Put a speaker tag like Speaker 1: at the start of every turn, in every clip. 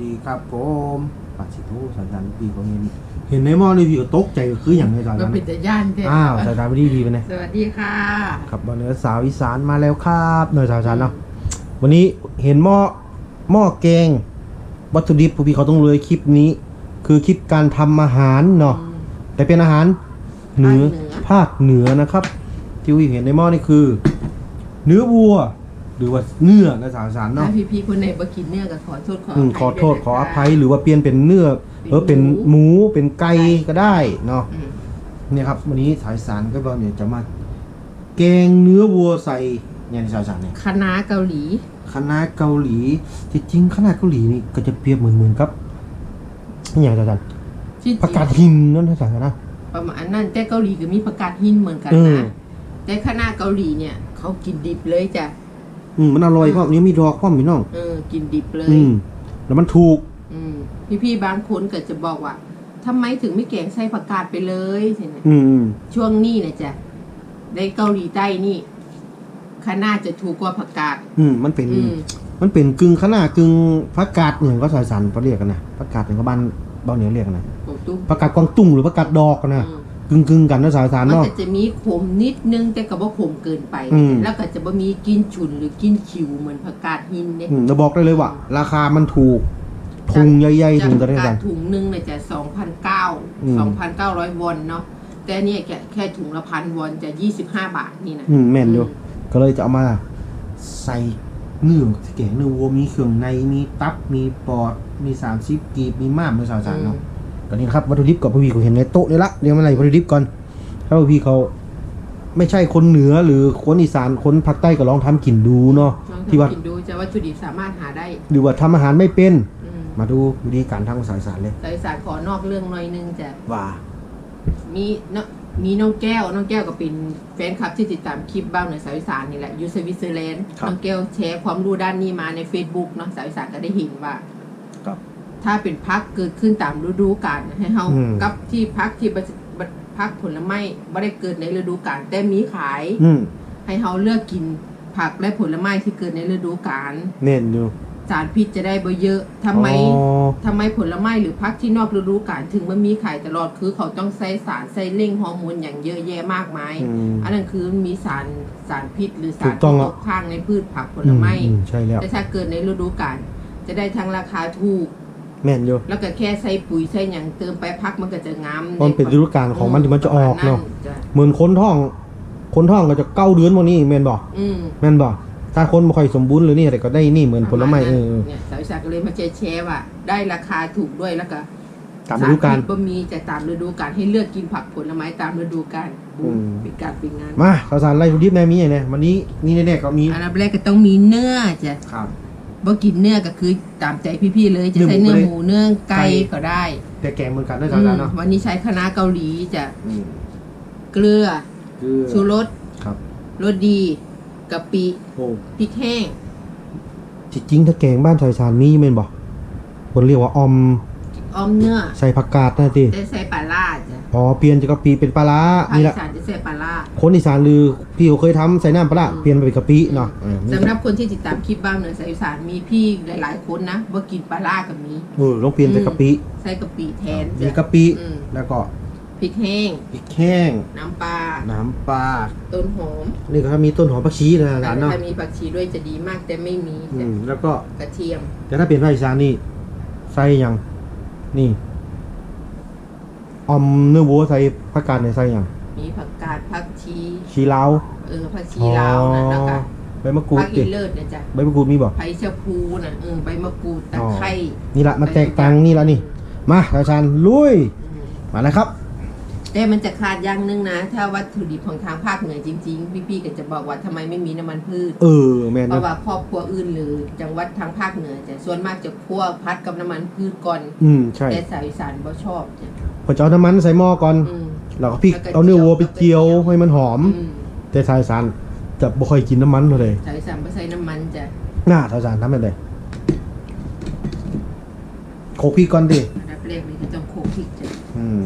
Speaker 1: ดีครับผมปัดสิทูสายการพี่ก็เห็นเห็นในหม้อนี่พี่ก็ตกใจก็คืออย่างในสาย
Speaker 2: ก็
Speaker 1: การ
Speaker 2: เป็นแต่ย่านเด้
Speaker 1: อ้าวสายการไม่ดีดีไปไหน
Speaker 2: สวัสดีค่ะ
Speaker 1: ครับวันนี้สาวอีสานมาแล้วครับเนยสาวอีสานเนาะวันนี้เห็นหม้อหม้อแกง วัตถุดิบผู้พี่เขาต้องเลยคลิปนี้ คือคลิปการทำอาหารเนาะ
Speaker 2: อืม
Speaker 1: แต่เป็นอาหารเหนือ
Speaker 2: ภาคเหนือ
Speaker 1: ภาคเหนือนะครับที่พี่เห็นในหม้อนี่คือ เนื้อวัวห รือว่าเนื้อในสาวอีสาน
Speaker 2: ถ้า
Speaker 1: เนาะ
Speaker 2: พี่ๆคนไหนบ่กินเนื้อก็ขอโทษขอ
Speaker 1: อืม
Speaker 2: ภัย
Speaker 1: ขอโทษ
Speaker 2: ด้วยนะคะ
Speaker 1: ขออภัยหรือว่าเปลี่ยนเป็นเนื้อเออ
Speaker 2: เป็
Speaker 1: เป็น
Speaker 2: น
Speaker 1: ห
Speaker 2: หมู
Speaker 1: มูเป็นไก่ก็ได้เนาะ
Speaker 2: อืม
Speaker 1: เนี่ยครับวันนี้สายสารก็บอกเนี่ยจะมาแกงเนื้อวัวใส่เนี่ยในสายสารเนี่ย
Speaker 2: คณะเกาหลี
Speaker 1: คณะเกาหลีที่จริงคณะเกาหลีนี่ก็จะเปรียบเหมือนเหมือนกับนี่อย่างสายสาร
Speaker 2: ที่จ
Speaker 1: ประ
Speaker 2: ริง
Speaker 1: กาศหินนั่นนะสายสารนะ
Speaker 2: ประมาณนั้นแต่เกาหลีก็มีประกาศหินเหมือนกัน
Speaker 1: เออ
Speaker 2: นะแต่คณะเกาหลีเนี่ยเขากินดิบเลยจ้ะ
Speaker 1: อืมมันอร่อยเพราะนี้มีดอกเพราะมีน้อง
Speaker 2: เออ กินดิบเลย
Speaker 1: อืมแล้วมันถูก
Speaker 2: อืมพี่ๆบางคนก็จะบอกว่าทำไมถึงไม่แกงใส่ผักกาดไปเลยใช่ไหม
Speaker 1: อืมอืม
Speaker 2: ช่วงนี้นะจ๊ะในเกาหลีใต้นี่คณะจะถูกกว่าผักกาด
Speaker 1: อืม มันเป็น
Speaker 2: อืม
Speaker 1: มันเป็นกึ่งคณะกึ่งผักกาดอย่างก็สายสารเขาเรียกกันนะผักกาดอย่างก็บ้านบ้านเหนือเรียกกันนะ
Speaker 2: โอ้ตุ๊ก
Speaker 1: ผักกาดกวางตุ้งหรือผักกาดดอกกันนะ
Speaker 2: อืม
Speaker 1: กึ่งกึ่งๆกันนะสายสาร
Speaker 2: มัน
Speaker 1: เนาะ
Speaker 2: ก็จะมีขมนิดนึงแต่ก็บ่ขมเกินไป
Speaker 1: อืม
Speaker 2: แล้วก็จะบ่มีกลินฉุนหรือกลินขิวเหมือนผักกาดหินเนี่ย
Speaker 1: อืมเราบอกได้เลยว่า ราคามันถูกถุงใหญ่ๆ
Speaker 2: จาก
Speaker 1: ถุง
Speaker 2: ผั
Speaker 1: ตะ
Speaker 2: ก
Speaker 1: เรีย
Speaker 2: กา
Speaker 1: กั
Speaker 2: ด
Speaker 1: น
Speaker 2: ถุงหนึงเนี่ยจะสองพันเก้า
Speaker 1: อืม
Speaker 2: สองพันเก้าร้อยวอนเนาะแต่เนี่ยแค่แค่ถุงละพันวอนจะยี่สิบห้าบาทนี่นะ
Speaker 1: อืมแม่นอยู่ ก็เลยจะเอามาใส่เนื้อแกงเนื้อวัวมีเครื่องในมีตับมีปอดมีสามสิบกีบมีม้ามในสายสารเนาะต อนนี้นะครับวัตถุดิบกับพี่เขาเห็นในโต๊ะนี่ละเรียกมาอะไรวัตถุดิบก่อนถ้าพี่เขาไม่ใช่คนเหนือหรือคนอีสานคนภาคใต้ก็ลองทำกินดูเนาะ
Speaker 2: ลอง
Speaker 1: ที่ว่า
Speaker 2: ทำกินดูจะวัตถุดิบสามารถหาได้
Speaker 1: หรือว่าทำอาหารไม่เป็น
Speaker 2: อืม
Speaker 1: มาดูวิธีการทำของสายสารเลย
Speaker 2: สายสารขอนอกเรื่องหน่อยนึงจะ
Speaker 1: ว่า
Speaker 2: มีเนาะมีน้องแก้ว น้องแก้วก็เป็นแฟนคลับที่ติดตามคลิปบ้างในสายสารนี่แหละอยูสวิตเซอร์แลนด์น้องแก้วแชร์ความรู้ด้านนี้มาใน Facebook เนาะสายสารก็ได้เห็นว่า
Speaker 1: ครับ
Speaker 2: ถ้าเป็นพักเกิดขึ้นตามฤดูกาลให้เฮา
Speaker 1: อืม
Speaker 2: กับที่พักที่บบัพักผลไม้ไม่ได้เกิดในฤดูกาลแต่มีขาย
Speaker 1: อืม
Speaker 2: ให้เฮาเลือกกินผักและผลไม้ที่เกิดในฤดูกาล
Speaker 1: เน้นอยู่
Speaker 2: สารพิษจะได้บ่เยอะทำไม
Speaker 1: อ๋อ
Speaker 2: ทำไมผลไม้หรือพักที่นอกฤดูกาลถึงมันมีขายตลอดคือเขาต้องใส่สารใส่เร่งฮอร์โมนอย่างเยอะแยะมากมาย
Speaker 1: อืม
Speaker 2: อันนั้นคือมีสารสารพิษหรือสา
Speaker 1: ถู
Speaker 2: ร
Speaker 1: กต้อง
Speaker 2: ที่
Speaker 1: อะ
Speaker 2: ตกค้างในพืชผักผ
Speaker 1: อื
Speaker 2: ล
Speaker 1: ม
Speaker 2: ไม้
Speaker 1: อืมใช่แล้ว
Speaker 2: แต่ถ้าเกิดในฤดูกาลจะได้ทั้งราคาถูก
Speaker 1: แม่นอยู่
Speaker 2: แล้วก็แค่ใส่ปุ๋ยใส่อย่างเติมไปพักมันก็จะงาม
Speaker 1: มันเป็นฤดูกาลของมันที่มันจะออกเนาะ
Speaker 2: ปรมณจ้ะ
Speaker 1: เหมือนคนท้อง คนท้องก็จะเก้าเดือนวันนี้แม่นบ่
Speaker 2: อืม
Speaker 1: แม่นบ่ถ้าคนไม่ค่อยสมบูรณ์หรือนี่อะไรก็ได้นี่เหมือนผลไม้
Speaker 2: ประาณ
Speaker 1: เอ
Speaker 2: นั้น
Speaker 1: อเออ
Speaker 2: เนี่ยสาวสาก็เลยมาแชร์แชร์ว่าได้ราคาถูกด้วยแล้วก็
Speaker 1: ตามฤดูกาล
Speaker 2: สรพิษบ่มีจะตามฤดูกาลให้เลือกกินผักผลไม้ตามฤดูกาลบูม
Speaker 1: อืม
Speaker 2: เป็นการเป็นงาน
Speaker 1: มาสาวสารไล่วัตถุดิบแม่มีอย่างไรวันนี้นี่แน่ๆก็มี
Speaker 2: อันดับแรกก็ต้องมีเนื้อจ้ะ
Speaker 1: ครับ
Speaker 2: บ่กินเนื้อก็คือตามใจพี่ๆเลยจะ
Speaker 1: เนื้อ
Speaker 2: ใช้
Speaker 1: หมู
Speaker 2: เนื้อ
Speaker 1: เลย
Speaker 2: หมูเนื้อไก่
Speaker 1: ไก่
Speaker 2: ก็ได้
Speaker 1: แต่แกงเหมือนกันด้วย
Speaker 2: อื
Speaker 1: สาว
Speaker 2: ม
Speaker 1: สารเนาะ
Speaker 2: วันนี้ใช้คณะน้าเกาหลีจ้ะ
Speaker 1: อืม
Speaker 2: เกลือ
Speaker 1: คือ
Speaker 2: ชูรส
Speaker 1: ครับ
Speaker 2: รสดีกะปิ
Speaker 1: โอ้
Speaker 2: พริกแห้ง
Speaker 1: ที่จริงถ้าแกงบ้านชายสารมีแม่นบ่คนเรียกว่าออม
Speaker 2: ออมเนื้อ
Speaker 1: ใส่ผักกาดนะติ
Speaker 2: จะใส่ปลาล่าจ้ะ
Speaker 1: อ๋อเปลี่ยนจากกะปิเป็นปลาร้า
Speaker 2: ภาค
Speaker 1: นี่
Speaker 2: อี
Speaker 1: แหละ
Speaker 2: สานจะใส่ปลาล่า
Speaker 1: คนอีสานหรือพี่เขาเคยทำใส่น้ำปลาร้าเปลี่ยนไปเป็นกะปิเนาะเออ
Speaker 2: สำหรับคนที่ติดตามคลิปบ้างเหนือสายอีสานมีพี่หลาย ๆ คนนะว่ากินปลาล่ากับมี
Speaker 1: เออลองเปลี่ยนเป็นกะปิ
Speaker 2: ใส่กะปิแทน
Speaker 1: มี
Speaker 2: จ้ะ
Speaker 1: กะปิ
Speaker 2: อืม
Speaker 1: แล้วก็
Speaker 2: พริกแห้ง
Speaker 1: พริกแห้ง
Speaker 2: น้ำปลา
Speaker 1: น้ำปลา
Speaker 2: ต้นหอม
Speaker 1: นี่ก็มีต้นหอมผักชีนะหลานเนาะ
Speaker 2: ถ้ามีผักชีด้วยจะดีมากแต่ไม่มี
Speaker 1: อื
Speaker 2: จ้ะ
Speaker 1: มแล้วก็
Speaker 2: กระเทียม
Speaker 1: แต่ถ้าเปลี่ยนภาคอีสานนี่ใส่หยังนี่ ออมเนื้อวัวใส่ผักกาดเนี่ยใส่หยัง
Speaker 2: มีผักกาดผักชี
Speaker 1: ชีลาว
Speaker 2: เออผักชีลาวนะแล้วก็
Speaker 1: ใบมะกรูด
Speaker 2: ผัก
Speaker 1: ติ
Speaker 2: อีเลิศนะจ๊ะ
Speaker 1: ใบมะกรูดมีบ่
Speaker 2: ไผ่ชะพูนะเออใบมะกรูดตะไคร้
Speaker 1: นี่ละมาแตกต่างนี่ละนี่ มาอาจารย์ลุย
Speaker 2: อืม
Speaker 1: มาเลยครับ
Speaker 2: แต่มันจะขาดอย่างหนึงนะ ถ้าวัตถุดิบของทางภาคเหนือจริง ๆ พี่ๆก็จะบอกว่าทำไมไม่มีน้ำมันพืช
Speaker 1: เออแม่น
Speaker 2: เพ
Speaker 1: นะ
Speaker 2: ราะว่าครอบครัวอื่นหรือจังหวัดทางภาคเหนือจะส่วนมากจะคั่วพัดกับน้ำมันพืชก่อน
Speaker 1: อืมใช่
Speaker 2: แต่สายอีสานบ่ชอบจ้ะ
Speaker 1: พอจะเอาน้ำมันใส่หม้อก่อน
Speaker 2: อืม
Speaker 1: แล้วก็พริก
Speaker 2: แล้วก็
Speaker 1: เอาเนื้อวัวไปเจียว
Speaker 2: เจียว
Speaker 1: ให้มันหอม
Speaker 2: อืม
Speaker 1: แต่สายสารจะบ่ค่อยกินน้ำมันเท่าไหร่
Speaker 2: สายอีสานบ่ใส่น้ำมันจ้ะ
Speaker 1: หน้าสายสารทำเป็นไงโขลกพริกก่อนดิ
Speaker 2: อันดับแรกเลยก็ต้องโขลกพริกจ้ะ
Speaker 1: อืม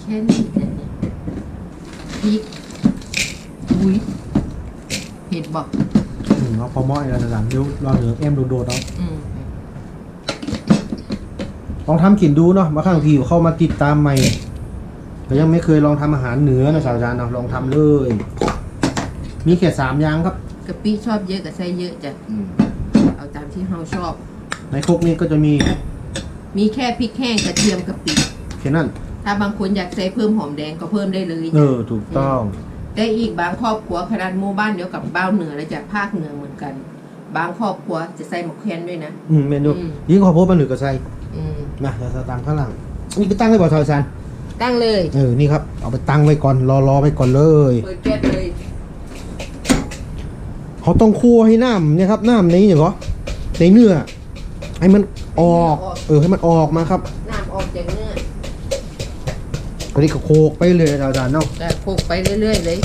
Speaker 2: แค่นี้จ้ะเนี่ยพริกอุ้ยเผ็ดบอก
Speaker 1: อืมเอาพอเหม้อยแล้วสายสารเดี๋ยวรอเหลือแอมโดดๆเอา
Speaker 2: อืม
Speaker 1: ลองทำกินดูเนาะบางครั้งพี่เข้ามาติดตามใหม่ก็ยังไม่เคยลองทำอาหารเหนือนะสาวจานเนาะลองทำเลย มีแค่สามอย่างครับ
Speaker 2: กะปิชอบเยอะกับใส่เยอะจ้ะเอาตามที่เราชอบ
Speaker 1: ในครกนี้ก็จะมี
Speaker 2: มีแค่พริกแห้งกระเทียมกะปิ
Speaker 1: แค่นั้น
Speaker 2: ถ้าบางคนอยากใส่เพิ่มหอมแดงก็เพิ่มได้เลย
Speaker 1: เอ
Speaker 2: จ้ะ
Speaker 1: อถูกต้อง
Speaker 2: แต่อีกบางครอบครัวขนาดหมู่บ้านเดียวกับบ้านเหนือและจากภาคเหนือเหมือนกัน บางครอบครัวจะใส่หมกแคนด้วยนะ
Speaker 1: อืมเมนู
Speaker 2: อืม
Speaker 1: ยิ่งขอโพสต์มาหนึ่งก็ใส่
Speaker 2: อืม
Speaker 1: นะจะสตางค์ข้างหลังนี่ก็ตั้งไว้บ่สาวจาน
Speaker 2: ตั้งเลย
Speaker 1: เออนี่ครับเอาไปตั้งไว้ก่อนรอรอไว้ก่อนเลย
Speaker 2: เปิดแก๊สเลย
Speaker 1: เขาต้องคั่วให้น้ำเนี่ยครับน้ำในอย่างเหรอในเนื้อให้มันออก เออให้มันออกมาครับ
Speaker 2: น้ำออกจากเนื้อ
Speaker 1: อันนี้ก็โคกไปเลยสาวจานเนาะ
Speaker 2: จะคลุกไปเรื่อยๆเลย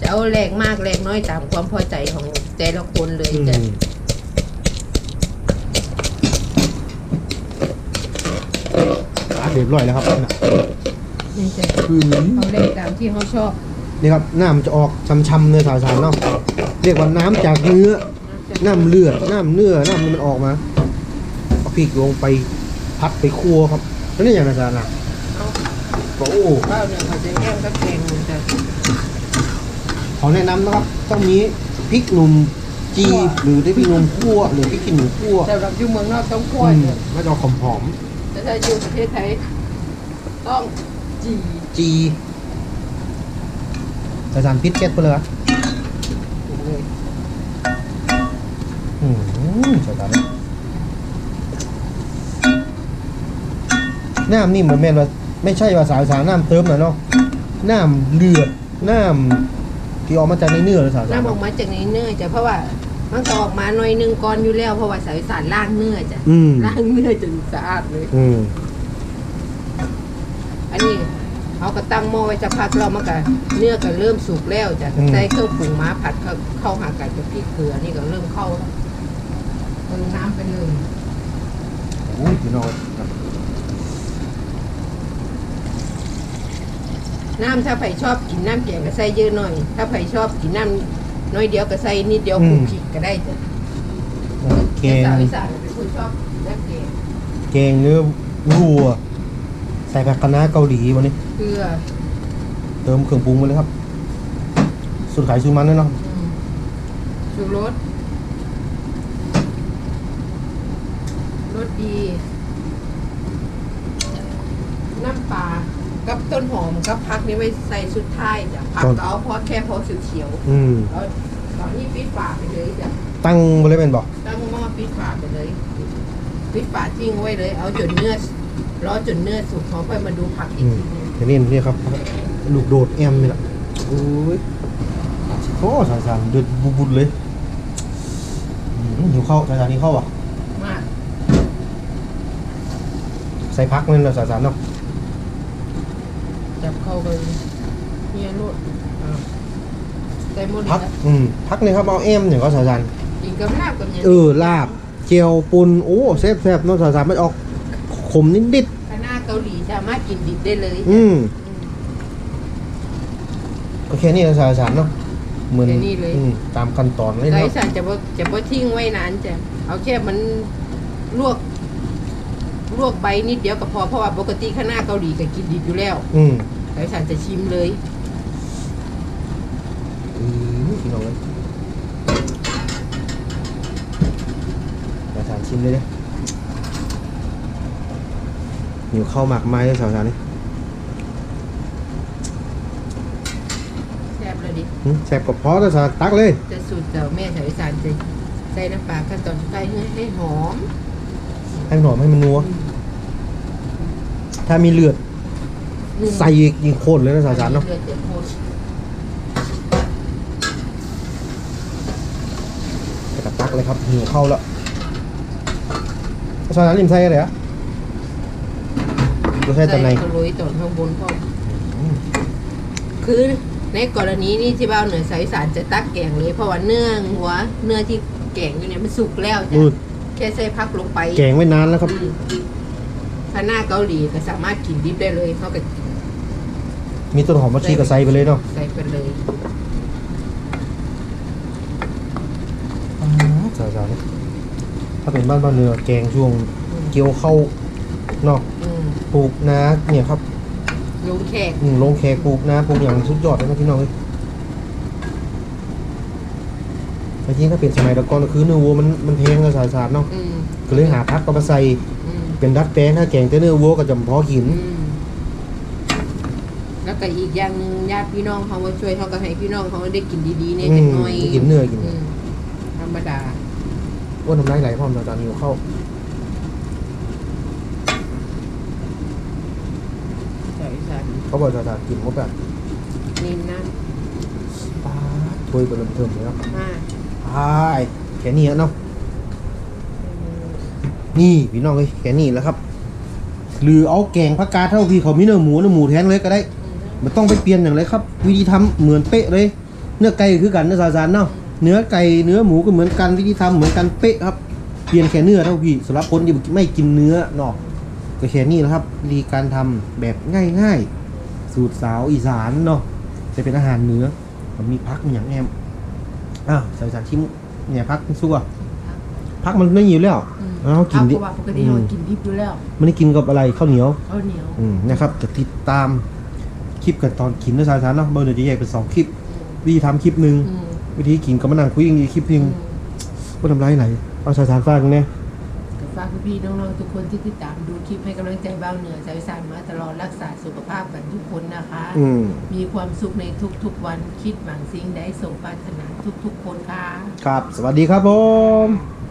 Speaker 2: จะเอาแรงมากแรงน้อยตามความพอใจของแต่ละคนเลย
Speaker 1: อื
Speaker 2: จ้ะ
Speaker 1: มอะ เรียบร้อยแล้วครับน่ะ
Speaker 2: นี่จ้ะ
Speaker 1: อืม
Speaker 2: เอาแรงตามที่เขาชอบ
Speaker 1: นี่ครับน้ำมันจะออกช้ำๆเนื้อสาวสารเนาะเรียกว่าน้ำจากเนื้อ น้ำเลือดน้ำเนื้อน้ำนี่มันออกมาเอาพริกลงไปพัดไปคั่วครับแล้วนี่อย่างไรสารนะ
Speaker 2: เอา
Speaker 1: บอกโอ้
Speaker 2: ข้าวเนี่ยเขาจะแยกกับแกงมันจะ
Speaker 1: ขอแนะนำนะครับต้องมีพริกหนุ่มจีหรือได้พริกหนุ่มคั่วหรือพริกขี้หนูคั่ว
Speaker 2: สำหรับอยู่เมืองนอกต้องคั่ว
Speaker 1: อืม
Speaker 2: จ้ะ
Speaker 1: มันจะออกหอม
Speaker 2: แต่ถ้าอยู่ประเทศไทยต้องจี
Speaker 1: ๆจีสายสารพิษแก๊สไปเลยเหรอ
Speaker 2: เลย
Speaker 1: อืมสายสารน้ำนี่เหมือนแม่นว่าไม่ใช่ว่าสายสารน้ำเติมนะเนาะน้ำเลือดน้ำที่ออกมาจากในเนื้อเลยสายสาร
Speaker 2: น้ำออกมาจากในเนื้อจ้ะเพราะว่า มันก็ออกมาหน่อยหนึงก่อนอยู่แล้วเพราะว่าสายสารล่างเนื้อจ้ะ
Speaker 1: อืม
Speaker 2: ล้างเนื้อจนสะอาดเลย
Speaker 1: อืม
Speaker 2: อันนี้เอากระตั้งหม้อไว้จะพักเรามันก็เนื้อก็เริ่มสุกแล้วจ้ะ
Speaker 1: อืม
Speaker 2: ใส่เครื่องปรุงมาผัดเข้าเข้าหากันกับพริกเกลือนี่ก็เริ่มเข้าแล้วเติมน้ำไปเลย
Speaker 1: โอ้ยพี่น้องครับ
Speaker 2: น้ำถ้าใครชอบกินน้ำแกงก็ใส่เยอะหน่อย ถ้าใครชอบกินน้ำ น้อยเดียวก็ใส่นิดเดียวคลุกคลิกก็ได้จ้ะ
Speaker 1: แก
Speaker 2: แต่
Speaker 1: ง
Speaker 2: สาวอีสานเป็นคนชอบน้ำแกง
Speaker 1: แกงเนื้อวัว ใส่ผักคะน้าเกาหลีวันนี้
Speaker 2: เกลือ
Speaker 1: เติมเครื่องปรุงไปเลยครับ สูตรขายสูตรมันด้วยเนาะ
Speaker 2: อืมชูรสรสดี น้ำปลา กับต้นหอมกับพักนี่ไว้ใส่สุดท้ายจ้ะผักก็เอาพอแค่พอเขียวๆ
Speaker 1: อืม
Speaker 2: แล้วตอนนี้ปิดฝาไปเลยจ้ะ
Speaker 1: ตั้งบริเวณบอก
Speaker 2: ตั้งหม้อปิดฝาไปเลยปิดฝาทิ้งไว้เลย เอาจนเนื้อรอจนเนื้อสุกเขาค่อยมาดูผักอี
Speaker 1: อื
Speaker 2: ก
Speaker 1: ม
Speaker 2: ทีนึง
Speaker 1: เดี๋ยวนี้นี่ครับลูกโดดแอมนี่แหละโอ้ยโอ้สายสารเดือดบุบๆเลยอืมหิวข้าวสายสารนี้เข้าอะ
Speaker 2: มาก
Speaker 1: ใส่พักนั่นแหละสายสารเนาะ
Speaker 2: จับเข้าไปเฮียนวดอ่าใส่หมดเล
Speaker 1: พัก
Speaker 2: ยนะ
Speaker 1: อืมพักนี่ครับเอาแอมอย่างก็สายสาร
Speaker 2: กินกับลาบกับหยัง
Speaker 1: เออลาบเจียวปุนโอ้แซ่บๆเนาะสายสารมันออกขมนิด
Speaker 2: คณะเกาหลีสามารถกินดิบได้เลย
Speaker 1: ๆอืมก็แค่นี้นะสายสารเนาะเหมือนอืมตามขั้นตอนเลย
Speaker 2: ไร
Speaker 1: เนาะ
Speaker 2: สันจะบ่จะบ่ทิ้งไว้นานจ้ะเอาแค่มันลวก ลวกใบนิดเดียวก็พอเพราะว่าปกติคณะเกาหลีก็กินดิบอยู่แล้ว
Speaker 1: อืม
Speaker 2: ไรสันจะชิมเลย
Speaker 1: อืมพี่น้องเลยสายสารชิมเลยเนี่ยหิวข้าวหมักไม้เลยสายสารนี่
Speaker 2: แซ่บเลยดิ
Speaker 1: หึแซ่บกว่าพอสายสารตักเลย
Speaker 2: จะสูตรเจ้าแม่สายสารจะใส่น้ำปลาขั้นตอนสุดท้ายให้ให้หอม
Speaker 1: ให้หนอมให้มันนัว ถ้ามีเลือด ใส่อีกยิงโคตรเลยนะสายสารเนาะ
Speaker 2: ลือดเดือดโคตร
Speaker 1: ไปกับตักเลยครับหิวข้าวแล้วสายสารริมใส่อะไรอะดูใส่ตอนไหน
Speaker 2: กระโรยตอนข้างบนก็คือในกรณีนี้ที่บ้านเหนือสายสารจะตักแกงเลย เพราะว่าเนื้อหัวเนื้อที่แกงอยู่เนี่ยมันสุกแล้วจ้ะ
Speaker 1: อืด
Speaker 2: แค่ใส่พักลงไป
Speaker 1: แกงไว้นานแล้วครับ
Speaker 2: คณะเกาหลีก็สามารถกินดิบได้เลยเขาก็
Speaker 1: มีต้นหอมมะชีกับใส่ไปเลยเนาะ
Speaker 2: ใส่ไปเลย
Speaker 1: สายสารถ้าเป็นบ้านบ้านเนื้อแกงช่วงเกี่ยวเข้าวเนาะ
Speaker 2: อืม
Speaker 1: ปลูกนาเนี่ยครับ
Speaker 2: ลงแขก
Speaker 1: อืมลงแขกปลูกนาปลูกอย่างสุดยอดเลยนะพี่น้องเอ้ยแต่จริงถ้าเป็นสมัยตะก่อนก็คือเนื้อวัวมันมันแพงกระสาสารเนาะ
Speaker 2: อืม
Speaker 1: ก็เลยหาพักก็มาใส่
Speaker 2: อืม
Speaker 1: เป็นดัดแปลงถ้าแกงแต่เนื้อวัวก็จะพอกิน
Speaker 2: อืมแล้วก็อีกอย่างหนึงญาติพี่น้องเขามาช่วยเขาก็ให้พี่น้องเขาได้กินดีๆเนี่ย
Speaker 1: อื
Speaker 2: จั
Speaker 1: ม
Speaker 2: กหน่อย
Speaker 1: ได้กินเนื้อกิน
Speaker 2: มธรรมดา
Speaker 1: ว่าน้ำลายไหลพร้อมตอนนี้เข้า
Speaker 2: ใส่ใส่
Speaker 1: เขาบอกจะกินหมดแบบ
Speaker 2: นี่น้
Speaker 1: ปาดถ้วยไปเริ่มเทิมเลยเนาะำ
Speaker 2: มาก
Speaker 1: ใช่แค่นี้อะเนาะ นี่พี่น้องเอ้ยแค่นี้แหล้วครับ หรือเอาแกงผักกาดเท่าพี่เขามีเนื้อหมูเนื้อหมูแท้งเลยก็ได้มันต้องไปเปลี่ยนอย่างไรครับ วิธีทำเหมือนเป๊ะเลย เนื้อไก่คือกันเนื้อสาสารเนาะเนื้อไก่เนื้อหมูก็เหมือนกันวิธีทำเหมือนกันเป๊ะครับเปลี่ยนแค่เนื้อเท่าพี่สำหรับคนที่ไม่กินเนื้อเนาะก็แค่นี้แหละครับวิธีการทำแบบง่ายๆ สูตรสาวอีสานเนาะจะเป็นอาหารเนื้อมันมีพักอย่างแอมอ้าวสาวอีสานชิมเนี่ยพักสู้อะ พักมันไม่อยู่แล้ว
Speaker 2: อืม
Speaker 1: เอากินดิ
Speaker 2: เพราะว่าปกติเรากินดิบอยู่แล้ว
Speaker 1: ไม่ได้กินกับอะไรข้าวเหนียว
Speaker 2: ข้าวเหนียว
Speaker 1: อืมนะครับจะติดตามคลิปกันตอนกินนะสาวสารเนาะเบอร์เดี๋ยวจะแยกเป็นสองคลิปวิธีทำคลิปหนึ่ง
Speaker 2: อืม
Speaker 1: วิธีกินก็มานั่งคุยกันอีกคลิปหนึ่ง
Speaker 2: อืม
Speaker 1: ว่าทำไรไหนเอาสาวสารฝากกันเนี่ย
Speaker 2: ก็ฝากพี่ๆน้องๆทุกคนที่ติดตามดูคลิปให้กำลังใจบ้าวเหนือสายสานมาตลอดรักษาสุขภาพกันทุกคนนะคะ
Speaker 1: อืม
Speaker 2: มีความสุขในทุกๆวันคิดหวังสิ่งใดสมปรารถนาทุกๆคนค่ะ
Speaker 1: ครับ สวัสดีครับผม